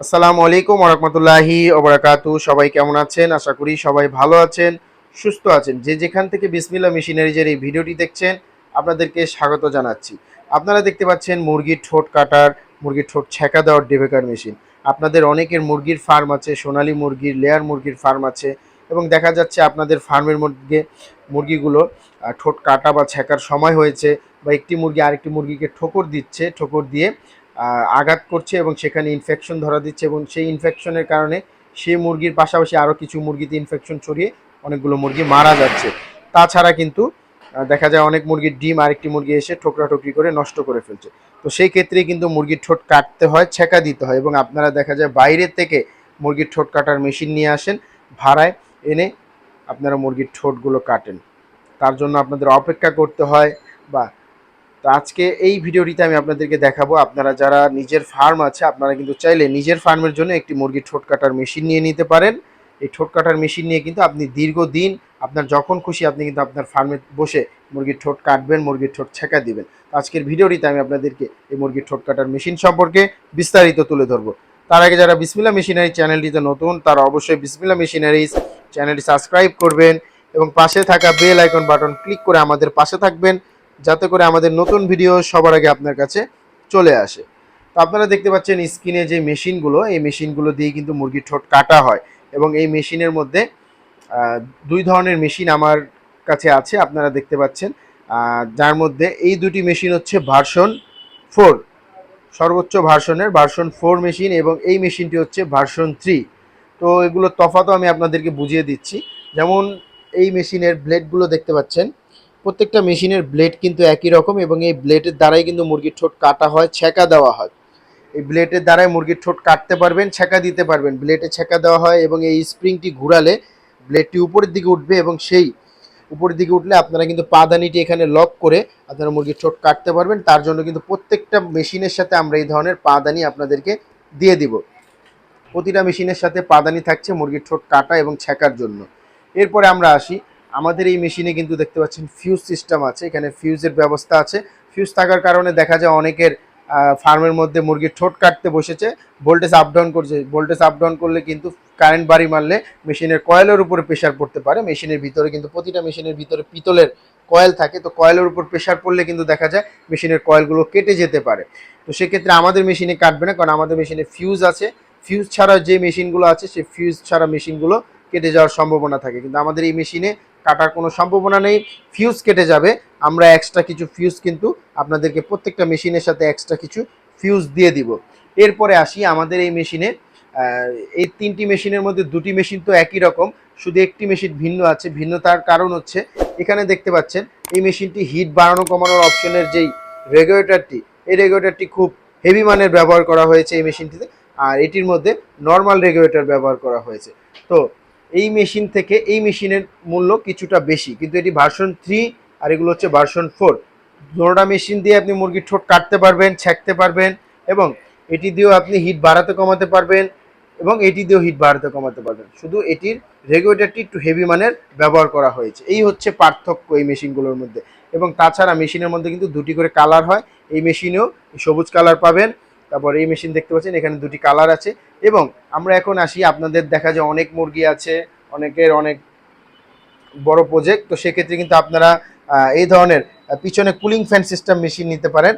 আসসালামু আলাইকুম ওরহমতুল্লাহি ওবরাকাতু। সবাই কেমন আছেন? আশা করি সবাই ভালো আছেন, সুস্থ আছেন। যে যেখান থেকে বিসমিল্লা মেশিনারিজের এই ভিডিওটি দেখছেন, আপনাদেরকে স্বাগত জানাচ্ছি। আপনারা দেখতে পাচ্ছেন মুরগির ঠোঁট কাটার, মুরগির ঠোঁট ছেঁকা দেওয়ার ডেভেকার মেশিন। আপনাদের অনেকের মুরগির ফার্ম আছে, সোনালী মুরগির, লেয়ার মুরগির ফার্ম আছে এবং দেখা যাচ্ছে আপনাদের ফার্মের মধ্যে মুরগিগুলো ঠোঁট কাটা বা ছেঁকার সময় হয়েছে বা একটি মুরগি আরেকটি মুরগিকে ঠোকর দিচ্ছে, ঠোকর দিয়ে আঘাত করছে এবং সেখানে ইনফেকশন ধরা দিচ্ছে এবং সেই ইনফেকশনের কারণে সেই মুরগির পাশাপাশি আরও কিছু মুরগিতে ইনফেকশন ছড়িয়ে অনেকগুলো মুরগি মারা যাচ্ছে। তাছাড়া কিন্তু দেখা যায় অনেক মুরগির ডিম আরেকটি মুরগি এসে ঠোকরাঠুকরি করে নষ্ট করে ফেলছে। তো সেই ক্ষেত্রে কিন্তু মুরগির ঠোঁট কাটতে হয়, ছেঁকা দিতে হয় এবং আপনারা দেখা যায় বাইরের থেকে মুরগির ঠোঁট কাটার মেশিন নিয়ে আসেন, ভাড়ায় এনে আপনারা মুরগির ঠোঁটগুলো কাটেন। তার জন্য আপনাদের অপেক্ষা করতে হয় বা তো আজকে এই ভিডিওটিতে আমি আপনাদেরকে দেখাবো, আপনারা যারা নিজের ফার্ম আছে, আপনারা কিন্তু চাইলে নিজের ফার্মের জন্য একটি মুরগির ঠোঁট কাটার মেশিন নিয়ে নিতে পারেন। এই ঠোঁট কাটার মেশিন নিয়ে কিন্তু আপনি দীর্ঘদিন আপনার যখন খুশি আপনি কিন্তু আপনার ফার্মে বসে মুরগির ঠোঁট কাটবেন, মুরগির ঠোঁট ছেঁকা দিবেন। আজকের ভিডিওটিতে আমি আপনাদেরকে এই মুরগির ঠোঁট কাটার মেশিন সম্পর্কে বিস্তারিত তুলে ধরবো। তার আগে যারা বিসমিল্লা মেশিনারি চ্যানেলটিতে নতুন, তারা অবশ্যই বিসমিল্লা মেশিনারিজ চ্যানেলটি সাবস্ক্রাইব করবেন এবং পাশে থাকা বেল আইকন বাটন ক্লিক করে আমাদের পাশে থাকবেন। যাতে করে আমাদের নতুন ভিডিও সবার আগে আপনার কাছে চলে আসে। তো আপনারা দেখতে পাচ্ছেন স্ক্রিনে যে মেশিনগুলো, এই মেশিনগুলো দিয়ে কিন্তু মুরগির ঠোঁট কাটা হয় এবং এই মেশিনের মধ্যে দুই ধরনের মেশিন আমার কাছে আছে, আপনারা দেখতে পাচ্ছেন। যার মধ্যে এই দুটি মেশিন হচ্ছে ভার্সন ফোর, সর্বোচ্চ ভার্সনের ভার্সন ফোর মেশিন এবং এই মেশিনটি হচ্ছে ভার্সন থ্রি। তো এগুলো তফাতও আমি আপনাদেরকে বুঝিয়ে দিচ্ছি। যেমন এই মেশিনের ব্লেডগুলো দেখতে পাচ্ছেন প্রত্যেকটা মেশিনের ব্লেড কিন্তু একই রকম এবং এই ব্লেডের দ্বারাই কিন্তু মুরগির ঠোঁট কাটা হয়, ছেঁকা দেওয়া হয়। এই ব্লেডের দ্বারাই মুরগির ঠোঁট কাটতে পারবেন, ছেঁকা দিতে পারবেন। ব্লেডে ছেঁকা দেওয়া হয় এবং এই স্প্রিংটি ঘুরালে ব্লেডটি উপরের দিকে উঠবে এবং সেই উপরের দিকে উঠলে আপনারা কিন্তু পাদানিটি এখানে লক করে আপনারা মুরগির ঠোঁট কাটতে পারবেন। তার জন্য কিন্তু প্রত্যেকটা মেশিনের সাথে আমরা এই ধরনের পাদানি আপনাদেরকে দিয়ে দিব। প্রতিটা মেশিনের সাথে পাদানি থাকছে মুরগির ঠোঁট কাটা এবং ছেঁকার জন্য। এরপরে আমরা আসি আমাদের এই মেশিনে কিন্তু দেখতে পাচ্ছেন ফিউজ সিস্টেম আছে, এখানে ফিউজের ব্যবস্থা আছে। ফিউজ থাকার কারণে দেখা যায় অনেকের ফার্মের মধ্যে মুরগির ঠোঁট কাটতে বসেছে ভোল্টেজ আপ ডাউন করছে। ভোল্টেজ আপ ডাউন করলে কিন্তু কারেন্ট বাড়ি মারলে মেশিনের কয়েলের উপরে প্রেশার পড়তে পারে। মেশিনের ভিতরে কিন্তু প্রতিটা মেশিনের ভিতরে পিতলের কয়েল থাকে, তো কয়েলের উপর প্রেশার পড়লে কিন্তু দেখা যায় মেশিনের কয়েলগুলো কেটে যেতে পারে। তো সেক্ষেত্রে আমাদের মেশিনে কাটবে না, কারণ আমাদের মেশিনে ফিউজ আছে। ফিউজ ছাড়া যে মেশিনগুলো আছে, সেই ফিউজ ছাড়া মেশিনগুলো কেটে যাওয়ার সম্ভাবনা থাকে। কিন্তু আমাদের এই মেশিনে কাটার কোনো সম্ভাবনা নেই ফিউজ কেটে যাবে। আমরা এক্সট্রা কিছু ফিউজ কিন্তু আপনাদেরকে প্রত্যেকটা মেশিনের সাথে এক্সট্রা কিছু ফিউজ দিয়ে দিব। এরপরে আসি আমাদের এই মেশিনে এই তিনটি মেশিনের মধ্যে দুটি মেশিন তো একই রকম, শুধু একটি মেশিন ভিন্ন আছে, ভিন্নতার কারণ হচ্ছে, এখানে দেখতে পাচ্ছেন, এই মেশিনটি হিট বাড়ানো কমানোর অপশনের যেই রেগুলেটরটি এই রেগুলেটরটি খুব হেভি মানের ব্যবহার করা হয়েছে এই মেশিনটিতে আর এটির মধ্যে নর্মাল রেগুলেটর ব্যবহার করা হয়েছে। তো এই মেশিন থেকে এই মেশিনের মূল্য কিছুটা বেশি। কিন্তু এটি ভার্সন থ্রি আর এগুলো হচ্ছে ভার্সন ফোর দুটোটা মেশিন দিয়ে আপনি মুরগির ঠোঁট কাটতে পারবেন, ছেঁকতে পারবেন এবং এটি দিয়েও আপনি হিট বাড়াতে কমাতে পারবেন এবং এটি দিয়েও হিট বাড়াতে কমাতে পারবেন। শুধু এটির রেগুলেটরটি একটু হেভি মানের ব্যবহার করা হয়েছে। এই হচ্ছে পার্থক্য এই মেশিনগুলোর মধ্যে। এবং তাছাড়া মেশিনের মধ্যে কিন্তু দুটি করে কালার হয়। এই মেশিনেও সবুজ কালার পাবেন তারপর এই মেশিন দেখতে পাচ্ছেন, এখানে দুটি কালার আছে। এবং আমরা এখন আসি, আপনাদের দেখা যায় অনেক মুরগি আছে, অনেকের অনেক বড় প্রজেক্ট তো সেক্ষেত্রে কিন্তু আপনারা এই ধরনের পিছনে কুলিং ফ্যান সিস্টেম মেশিন নিতে পারেন।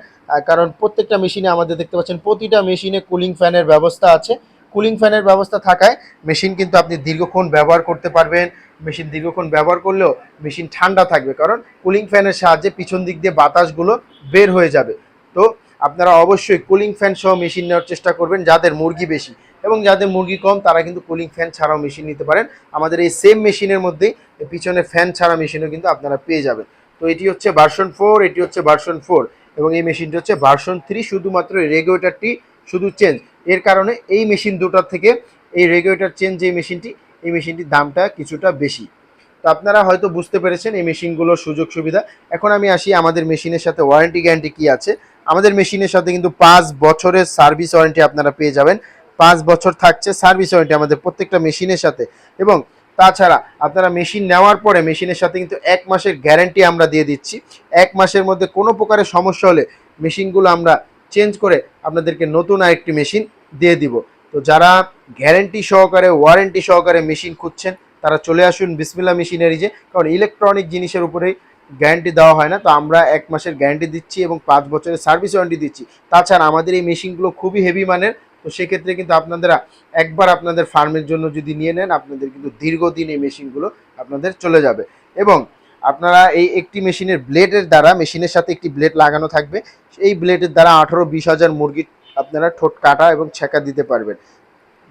কারণ প্রত্যেকটা মেশিনে আমাদের দেখতে পাচ্ছেন, প্রতিটা মেশিনে কুলিং ফ্যানের ব্যবস্থা আছে। কুলিং ফ্যানের ব্যবস্থা থাকায় মেশিন কিন্তু আপনি দীর্ঘক্ষণ ব্যবহার করতে পারবেন। মেশিন দীর্ঘক্ষণ ব্যবহার করলেও মেশিন ঠান্ডা থাকবে, কারণ কুলিং ফ্যানের সাহায্যে পিছন দিক দিয়ে বাতাসগুলো বের হয়ে যাবে। তো আপনারা অবশ্যই কুলিং ফ্যান সহ মেশিন নেওয়ার চেষ্টা করবেন, যাদের মুরগি বেশি। এবং যাদের মুরগি কম, তারা কিন্তু কুলিং ফ্যান ছাড়াও মেশিন নিতে পারেন। আমাদের এই সেম মেশিনের মধ্যে পিছনে ফ্যান ছাড়া মেশিনও কিন্তু আপনারা পেয়ে যাবেন। তো এটি হচ্ছে ভার্সন ফোর এটি হচ্ছে ভার্সন ফোর এবং এই মেশিনটি হচ্ছে ভার্সন থ্রি শুধুমাত্র রেগুলেটরটি শুধু চেঞ্জ এর কারণে এই মেশিন দুটার থেকে এই রেগুলেটর চেঞ্জ যে মেশিনটি এই মেশিনটির দামটা কিছুটা বেশি। তো আপনারা হয়তো বুঝতে পেরেছেন এই মেশিনগুলোর সুযোগ সুবিধা এখন আমি আসি আমাদের মেশিনের সাথে ওয়ারেন্টি গ্যারান্টি কি আছে। আমাদের মেশিনের সাথে কিন্তু পাঁচ বছরের সার্ভিস ওয়ারেন্টি আপনারা পেয়ে যাবেন। পাঁচ বছর থাকছে সার্ভিস ওয়ারেন্টি আমাদের প্রত্যেকটা মেশিনের সাথে। এবং তাছাড়া আপনারা মেশিন নেওয়ার পরে মেশিনের সাথে কিন্তু এক মাসের গ্যারান্টি আমরা দিয়ে দিচ্ছি। এক মাসের মধ্যে কোনো প্রকারের সমস্যা হলে মেশিনগুলো আমরা চেঞ্জ করে আপনাদেরকে নতুন আরেকটি মেশিন দিয়ে দিব। তো যারা গ্যারেন্টি সহকারে, ওয়ারেন্টি সহকারে মেশিন খুঁজছেন, তারা চলে আসুন বিসমিল্লা মেশিনারিজে। কারণ ইলেকট্রনিক জিনিসের উপরেই গ্যারান্টি দেওয়া হয় না, তো আমরা এক মাসের গ্যারান্টি দিচ্ছি এবং পাঁচ বছরের সার্ভিস ওয়ারেন্টি দিচ্ছি। তাছাড়া আমাদের এই মেশিনগুলো খুবই হেভি মানের, তো সেক্ষেত্রে কিন্তু আপনারা একবার আপনাদের ফার্মের জন্য যদি নিয়ে নেন, আপনাদের কিন্তু দীর্ঘদিন এই মেশিনগুলো আপনাদের চলে যাবে। এবং আপনারা এই একটি মেশিনের ব্লেডের দ্বারা, মেশিনের সাথে একটি ব্লেড লাগানো থাকবে, এই ব্লেডের দ্বারা আঠারো বিশ হাজার মুরগি আপনারা ঠোঁট কাটা এবং ছেঁকা দিতে পারবেন।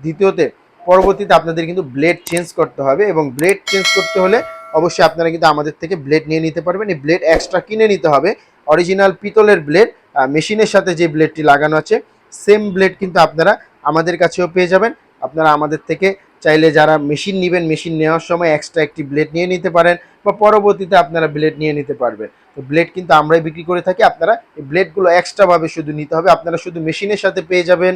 দ্বিতীয়তে, পরবর্তীতে আপনাদের কিন্তু ব্লেড চেঞ্জ করতে হবে এবং ব্লেড চেঞ্জ করতে হলে অবশ্যই আপনারা কিন্তু আমাদের থেকে ব্লেড নিয়ে নিতে পারবেন। এই ব্লেড এক্সট্রা কিনে নিতে হবে। অরিজিনাল পিতলের ব্লেড মেশিনের সাথে যে ব্লেডটি লাগানো আছে সেম ব্লেড কিন্তু আপনারা আমাদের কাছেও পেয়ে যাবেন। আপনারা আমাদের থেকে চাইলে যারা মেশিন নেবেন মেশিন নেওয়ার সময় এক্সট্রা একটি ব্লেড নিয়ে নিতে পারেন বা পরবর্তীতে আপনারা ব্লেড নিয়ে নিতে পারবেন। তো ব্লেড কিন্তু আমরাই বিক্রি করে থাকি। আপনারা এই ব্লেডগুলো এক্সট্রাভাবে শুধু নিতে হবে। আপনারা শুধু মেশিনের সাথে পেয়ে যাবেন,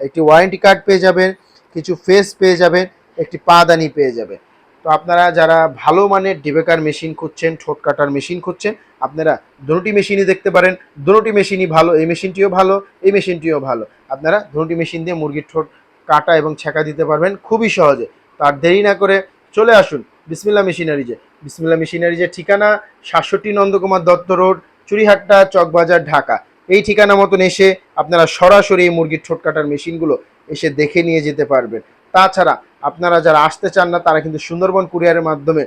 একটি ওয়ারেন্টি কার্ড পেয়ে যাবেন, কিছু ফেস পেয়ে যাবেন, একটি পাদানি পেয়ে যাবেন। তো আপনারা যারা ভালো মানের ডিবেকার মেশিন খুঁজছেন, ঠোঁট কাটার মেশিন খুঁজছেন, আপনারা দুটি মেশিনই দেখতে পারেন। দুটি মেশিনই ভালো, এই মেশিনটিও ভালো, এই মেশিনটিও ভালো। আপনারা দুটি মেশিন দিয়ে মুরগির ঠোঁট কাটা এবং ছেঁকা দিতে পারবেন খুবই সহজে। তার দেরি না করে চলে আসুন বিসমিল্লা মেশিনারিজে। বিসমিল্লা মেশিনারিজের ঠিকানা সাতষট্টি নন্দকুমার দত্ত রোড, চুরিহাট্টা, চকবাজার, ঢাকা। এই ঠিকানা মতন এসে আপনারা সরাসরি এই মুরগির ঠোঁট কাটার মেশিনগুলো এসে দেখে নিয়ে যেতে পারবেন। তাছাড়া আপনারা যারা আসতে চান না, তারা কিন্তু সুন্দরবন কুরিয়ারের মাধ্যমে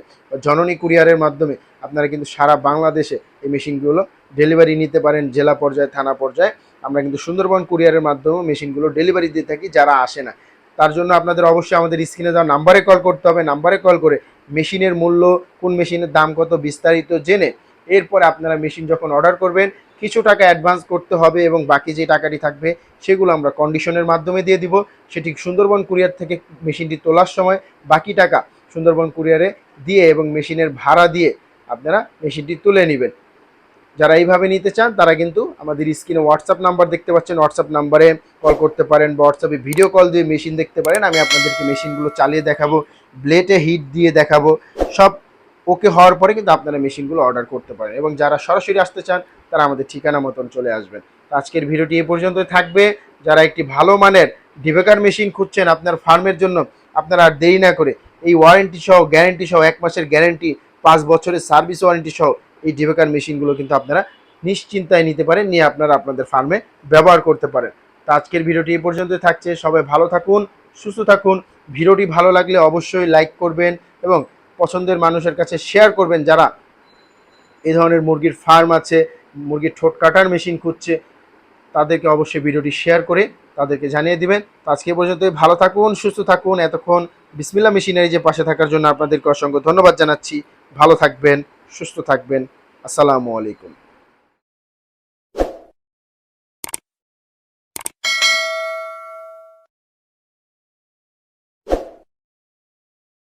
জননী কুরিয়ারের মাধ্যমে আপনারা কিন্তু সারা বাংলাদেশে এই মেশিনগুলো ডেলিভারি নিতে পারেন, জেলা পর্যায়ে, থানা পর্যায়ে। আমরা কিন্তু সুন্দরবন কুরিয়ারের মাধ্যমে মেশিনগুলো ডেলিভারি দিয়ে থাকি যারা আসে না। তার জন্য আপনাদের অবশ্যই আমাদের স্ক্রিনে দেওয়া নাম্বারে কল করতে হবে। নাম্বারে কল করে মেশিনের মূল্য, কোন মেশিনের দাম কত বিস্তারিত জেনে এরপরে আপনারা মেশিন যখন অর্ডার করবেন কিছু টাকা অ্যাডভান্স করতে হবে এবং বাকি যে টাকাটি থাকবে সেগুলো আমরা কন্ডিশনের মাধ্যমে দিয়ে দিব। সেটি সুন্দরবন কুরিয়ার থেকে মেশিনটি তোলার সময় বাকি টাকা সুন্দরবন কুরিয়ারে দিয়ে এবং মেশিনের ভাড়া দিয়ে আপনারা মেশিনটি তুলে নেবেন। যারা এইভাবে নিতে চান, তারা কিন্তু আমাদের স্ক্রিনে হোয়াটসঅ্যাপ নাম্বার দেখতে পাচ্ছেন। হোয়াটসঅ্যাপ নাম্বারে কল করতে পারেন বা হোয়াটসঅ্যাপে ভিডিও কল দিয়ে মেশিন দেখতে পারেন। আমি আপনাদেরকে মেশিনগুলো চালিয়ে দেখাবো ব্লেটে হিট দিয়ে দেখাবো। সব ওকে হওয়ার পরে কিন্তু আপনারা মেশিনগুলো অর্ডার করতে পারেন। এবং যারা সরাসরি আসতে চান তারা আমাদের ঠিকানা মতন চলে আসবেন। আজকের ভিডিওটি এ পর্যন্তই থাকবে। যারা একটি ভালো মানের ডিবেকার মেশিন খুঁজছেন আপনার ফার্মের জন্য, আপনারা আর দেরি না করে এই ওয়ারেন্টি সহ গ্যারেন্টি সহ, এক মাসের গ্যারেন্টি পাঁচ বছরের সার্ভিস ওয়ারেন্টি সহ এই ডিবেকার মেশিনগুলো কিন্তু আপনারা নিশ্চিন্তায় নিতে পারেন, নিয়ে আপনারা আপনাদের ফার্মে ব্যবহার করতে পারেন। তো আজকের ভিডিওটি এ পর্যন্তই থাকছে। সবাই ভালো থাকুন, সুস্থ থাকুন। ভিডিওটি ভালো লাগলে অবশ্যই লাইক করবেন এবং পছন্দের মানুষের কাছে শেয়ার করবেন যারা এ ধরনের মুরগির ফার্ম আছে। মুরগির ঠোঁট কাটার মেশিন খুঁজছে, তাদেরকে অবশ্যই ভিডিওটি শেয়ার করে তাদেরকে জানিয়ে দিবেন। আজকে পর্যন্ত ভালো থাকুন, সুস্থ থাকুন, এতক্ষণ বিসমিল্লা মেশিনারি যে পাশে থাকার জন্য আপনাদেরকে অসংখ্য ধন্যবাদ জানাচ্ছি। ভালো থাকবেন, সুস্থ থাকবেন, আসসালামু আলাইকুম।